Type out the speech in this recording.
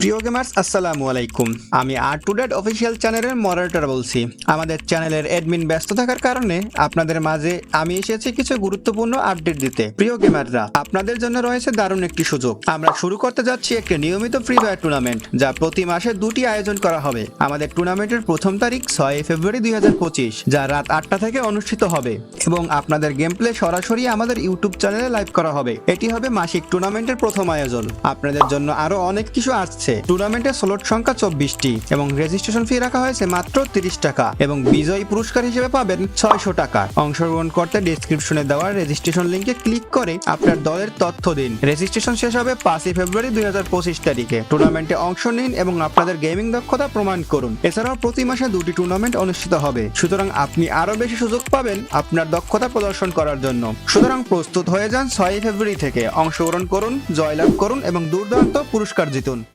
প্রিয় গেমার্স আসসালামু আলাইকুম। আমি আর টু ডেট অফিসিয়াল চ্যানেলের মডারেটর বলছি। আমাদের চ্যানেলের অ্যাডমিন ব্যস্ত থাকার কারণে আপনাদের মাঝে আমি এসেছি কিছু গুরুত্বপূর্ণ আপডেট দিতে। প্রিয় গেমাররা আপনাদের জন্য রয়েছে দারুণ একটি সুযোগ। আমরা শুরু করতে যাচ্ছি একটি নিয়মিত ফ্রি ফায়ার টুর্নামেন্ট যা প্রতি মাসে দুটি আয়োজন করা হবে। আমাদের টুর্নামেন্টের প্রথম তারিখ ছয় ফেব্রুয়ারি দুই হাজার পঁচিশ, যা রাত আটটা থেকে অনুষ্ঠিত হবে। এবং আপনাদের গেম প্লে সরাসরি আমাদের ইউটিউব চ্যানেলে লাইভ করা হবে। এটি হবে মাসিক টুর্নামেন্টের প্রথম আয়োজন। আপনাদের জন্য আরও অনেক কিছু আসছে। টুর্নামেন্টের স্লট সংখ্যা চব্বিশটি এবং রেজিস্ট্রেশন ফি রাখা হয়েছে মাত্র তিরিশ টাকা এবং বিজয়ী পুরস্কার হিসেবে পাবেন ছয়শো টাকা। অংশগ্রহণ করতে ডিসক্রিপশনে দেওয়া রেজিস্ট্রেশন লিঙ্কে ক্লিক করে আপনার দলের তথ্য দিন। রেজিস্ট্রেশন শেষ হবে পাঁচই ফেব্রুয়ারি দুই তারিখে। টুর্নামেন্টে অংশ নিন এবং আপনাদের গেমিং দক্ষতা প্রমাণ করুন। এছাড়াও প্রতি মাসে দুটি টুর্নামেন্ট অনুষ্ঠিত হবে। সুতরাং আপনি আরও বেশি সুযোগ পাবেন আপনার দক্ষতা প্রদর্শন করার জন্য। সুতরাং প্রস্তুত হয়ে যান ছয়ই ফেব্রুয়ারি থেকে। অংশগ্রহণ করুন, জয়লাভ করুন এবং দুর্দান্ত পুরস্কার জিতুন।